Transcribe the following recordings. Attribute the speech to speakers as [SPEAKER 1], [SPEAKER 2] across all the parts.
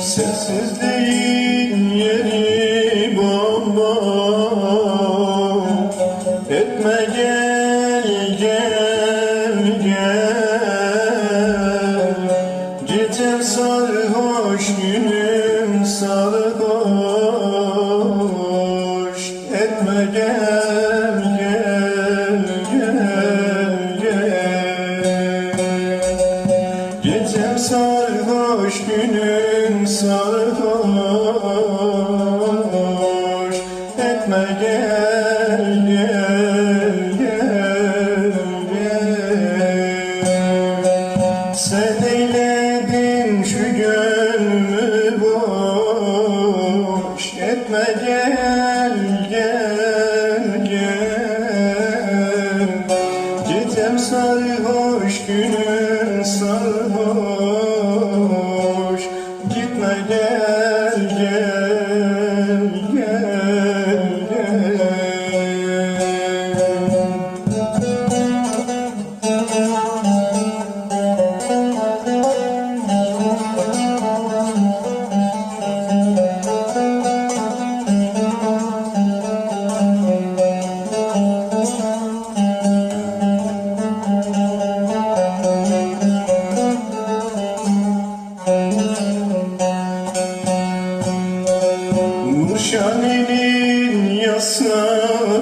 [SPEAKER 1] Sessizliğin yeri bomboş Etme gel gel gel. Geçen sarhoş günü. Günün sarhoş. Etme gel gel gel gel. Sen eyledin şu gönlümü boş. Etme gel gel gel. Gecem sarhoş günün sarhoş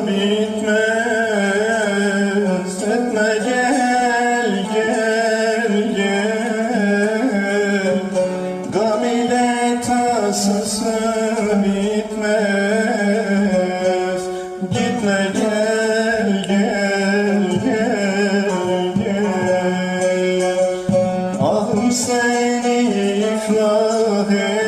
[SPEAKER 1] bitmez Etme gel gel gel. Gam ile tasası Gitme gel gel gel gel. Ahım seni iflah et.